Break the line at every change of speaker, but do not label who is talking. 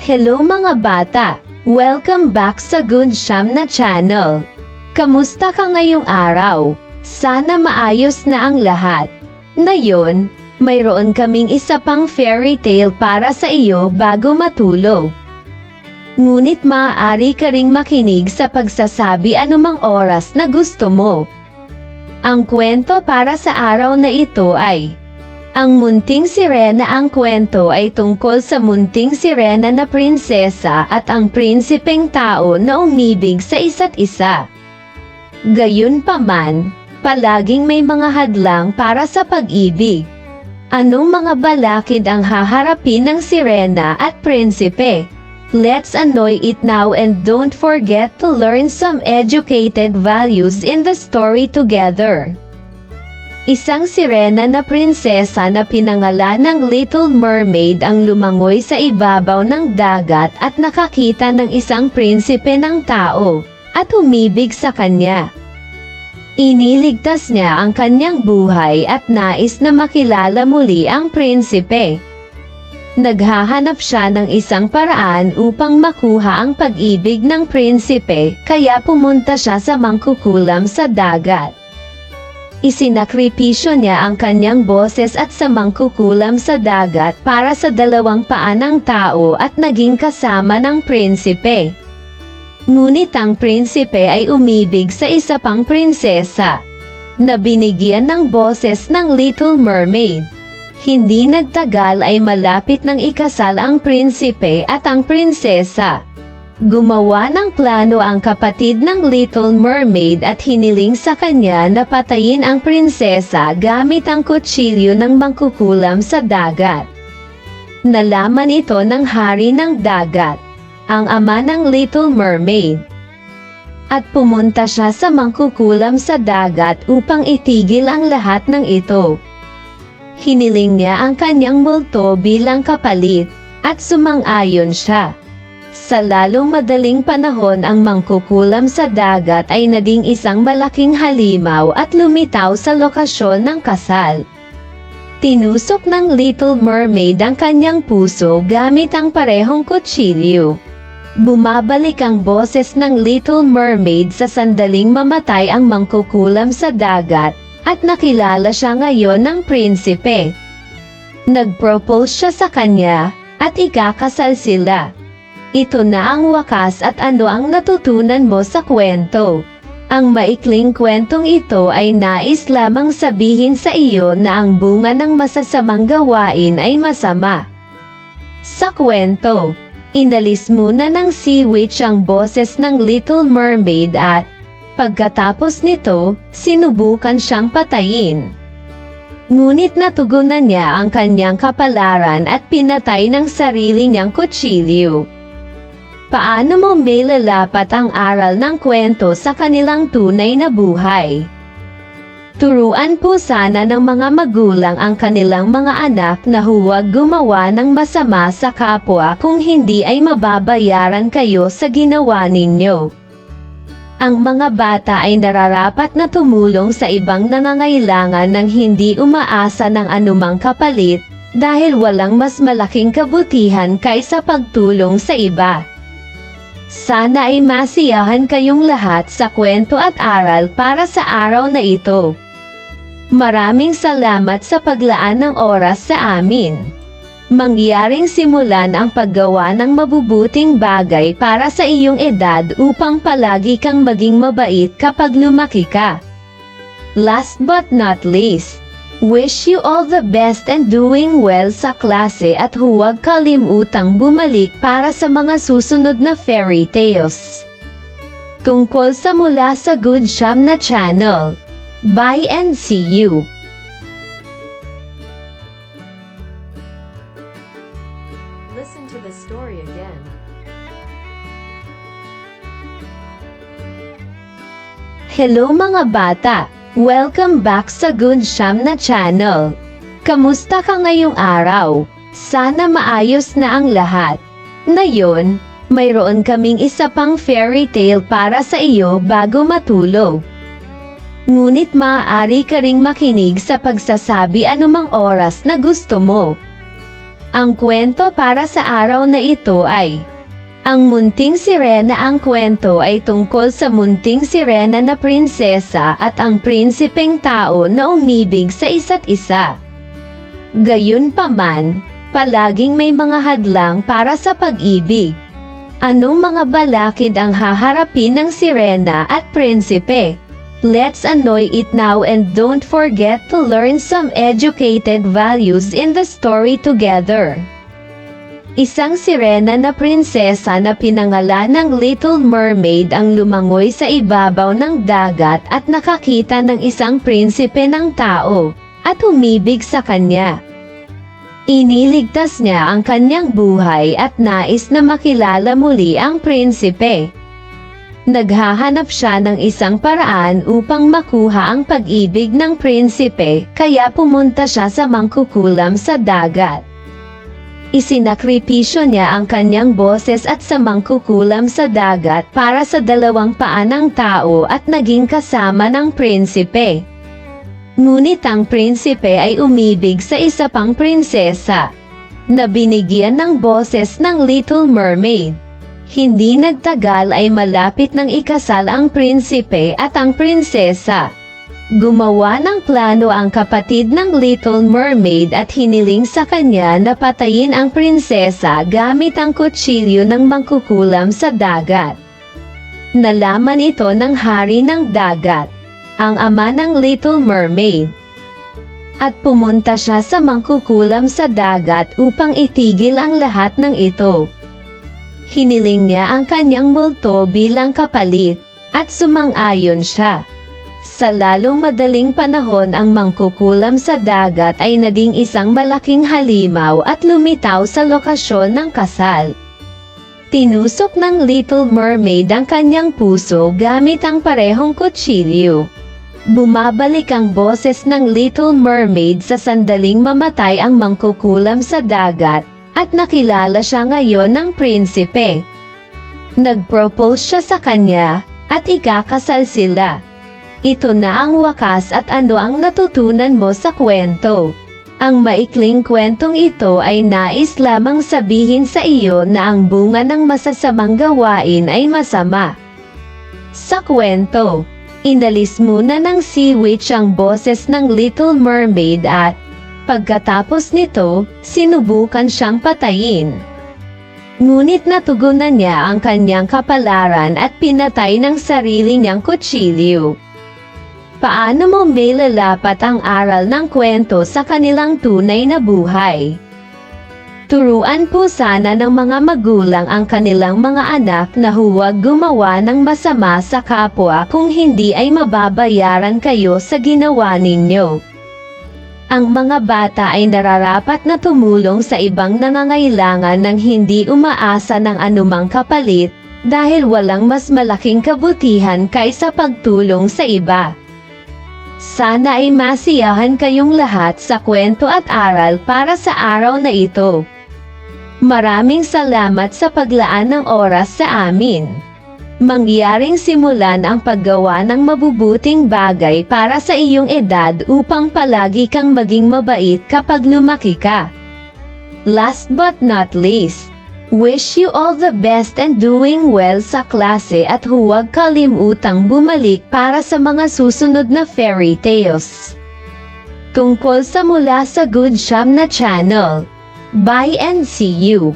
Hello mga bata! Welcome back sa Good Sham na channel. Kamusta ka ngayong araw? Sana maayos na ang lahat. Ngayon, mayroon kaming isa pang fairy tale para sa iyo bago matulog. Ngunit maaari ka ring makinig sa pagsasabi anumang oras na gusto mo. Ang kwento para sa araw na ito ay ang munting sirena ang kwento ay tungkol sa munting sirena na prinsesa at ang prinsipeng tao na umibig sa isa't isa. Gayunpaman, palaging may mga hadlang para sa pag-ibig. Anong mga balakid ang haharapin ng sirena at prinsipe? Let's annoy it now and don't forget to learn some educated values in the story together. Isang sirena na prinsesa na pinangalan ng Little Mermaid ang lumangoy sa ibabaw ng dagat at nakakita ng isang prinsipe ng tao at umibig sa kanya. Iniligtas niya ang kanyang buhay at nais na makilala muli ang prinsipe. Naghahanap siya ng isang paraan upang makuha ang pag-ibig ng prinsipe kaya pumunta siya sa mangkukulam sa dagat. Isinakripisyo niya ang kanyang boses at sa mangkukulam sa dagat para sa dalawang paa ng tao at naging kasama ng prinsipe. Ngunit ang prinsipe ay umibig sa isa pang prinsesa na binigyan ng boses ng Little Mermaid. Hindi nagtagal ay malapit ng ikasal ang prinsipe at ang prinsesa. Gumawa ng plano ang kapatid ng Little Mermaid at hiniling sa kanya na patayin ang prinsesa gamit ang kutsilyo ng mangkukulam sa dagat. Nalaman ito ng hari ng dagat, ang ama ng Little Mermaid. At pumunta siya sa mangkukulam sa dagat upang itigil ang lahat ng ito. Hiniling niya ang kanyang multo bilang kapalit, at sumang-ayon siya. Sa lalong madaling panahon ang mangkukulam sa dagat ay naging isang malaking halimaw at lumitaw sa lokasyon ng kasal. Tinusok ng Little Mermaid ang kanyang puso gamit ang parehong kutsilyo. Bumabalik ang boses ng Little Mermaid sa sandaling mamatay ang mangkukulam sa dagat at nakilala siya ngayon ng prinsipe. Nag-propose siya sa kanya at ikakasal sila. Ito na ang wakas at ano ang natutunan mo sa kwento. Ang maikling kwentong ito ay nais lamang sabihin sa iyo na ang bunga ng masasamang gawain ay masama. Sa kwento, inalis muna ng sea witch ang boses ng Little Mermaid at, pagkatapos nito, sinubukan siyang patayin. Ngunit natugunan niya ang kanyang kapalaran at pinatay ng sarili niyang kutsilyo. Paano mo may lalapat ang aral ng kwento sa kanilang tunay na buhay? Turuan po sana ng mga magulang ang kanilang mga anak na huwag gumawa ng masama sa kapwa kung hindi ay mababayaran kayo sa ginawa ninyo. Ang mga bata ay nararapat na tumulong sa ibang nangangailangan ng hindi umaasa ng anumang kapalit dahil walang mas malaking kabutihan kaysa pagtulong sa iba. Sana ay masiyahan kayong lahat sa kwento at aral para sa araw na ito. Maraming salamat sa paglaan ng oras sa amin. Mangyaring simulan ang paggawa ng mabubuting bagay para sa iyong edad upang palagi kang maging mabait kapag lumaki ka. Last but not least, Wish you all the best and doing well sa klase at huwag kalimutang bumalik para sa mga susunod na fairy tales. Tungkol sa mula sa Good Sham na channel. Bye and see you!
Listen to the story again.
Hello mga bata! Welcome back sa Good Sham na channel. Kamusta ka ngayong araw? Sana maayos na ang lahat. Ngayon, mayroon kaming isa pang fairy tale para sa iyo bago matulog. Ngunit maaari ka ring makinig sa pagsasabi anumang oras na gusto mo. Ang kwento para sa araw na ito ay Ang Munting Sirena Ang kwento ay tungkol sa munting sirena na prinsesa at ang prinsipeng tao na umibig sa isa't isa. Gayunpaman, palaging may mga hadlang para sa pag-ibig. Anong mga balakid ang haharapin ng sirena at prinsipe? Let's annoy it now and don't forget to learn some educated values in the story together. Isang sirena na prinsesa na pinangalan ng Little Mermaid ang lumangoy sa ibabaw ng dagat at nakakita ng isang prinsipe ng tao at umibig sa kanya. Iniligtas niya ang kanyang buhay at nais na makilala muli ang prinsipe. Naghahanap siya ng isang paraan upang makuha ang pag-ibig ng prinsipe kaya pumunta siya sa mangkukulam sa dagat. Isinakripisyo niya ang kanyang boses at sa mangkukulam sa dagat para sa dalawang paa ng tao at naging kasama ng prinsipe. Ngunit ang prinsipe ay umibig sa isa pang prinsesa na binigyan ng boses ng Little Mermaid. Hindi nagtagal ay malapit ng ikasal ang prinsipe at ang prinsesa. Gumawa ng plano ang kapatid ng Little Mermaid at hiniling sa kanya na patayin ang prinsesa gamit ang kutsilyo ng mangkukulam sa dagat. Nalaman ito ng hari ng dagat, ang ama ng Little Mermaid. At pumunta siya sa mangkukulam sa dagat upang itigil ang lahat ng ito. Hiniling niya ang kanyang multo bilang kapalit, at sumang-ayon siya. Sa lalong madaling panahon ang mangkukulam sa dagat ay naging isang malaking halimaw at lumitaw sa lokasyon ng kasal. Tinusok ng Little Mermaid ang kanyang puso gamit ang parehong kutsilyo. Bumabalik ang boses ng Little Mermaid sa sandaling mamatay ang mangkukulam sa dagat at nakilala siya ngayon ng prinsipe. Nag-propose siya sa kanya at ikakasal sila. Ito na ang wakas at ano ang natutunan mo sa kwento. Ang maikling kwentong ito ay nais lamang sabihin sa iyo na ang bunga ng masasamang gawain ay masama. Sa kwento, inalis muna ng sea witch ang boses ng Little Mermaid at pagkatapos nito, sinubukan siyang patayin. Ngunit natugunan niya ang kanyang kapalaran at pinatay ng sarili niyang kutsilyo. Paano mo may lalapat ang aral ng kwento sa kanilang tunay na buhay? Turuan po sana ng mga magulang ang kanilang mga anak na huwag gumawa ng masama sa kapwa kung hindi ay mababayaran kayo sa ginawa ninyo. Ang mga bata ay nararapat na tumulong sa ibang nangangailangan ng hindi umaasa ng anumang kapalit dahil walang mas malaking kabutihan kaysa pagtulong sa iba. Sana ay masiyahan kayong lahat sa kwento at aral para sa araw na ito. Maraming salamat sa paglaan ng oras sa amin. Mangyaring simulan ang paggawa ng mabubuting bagay para sa iyong edad upang palagi kang maging mabait kapag lumaki ka. Last but not least, Wish you all the best and doing well sa klase at huwag kalimutang bumalik para sa mga susunod na fairy tales. Tungkol sa mula sa Good Sham na channel. Bye and see you!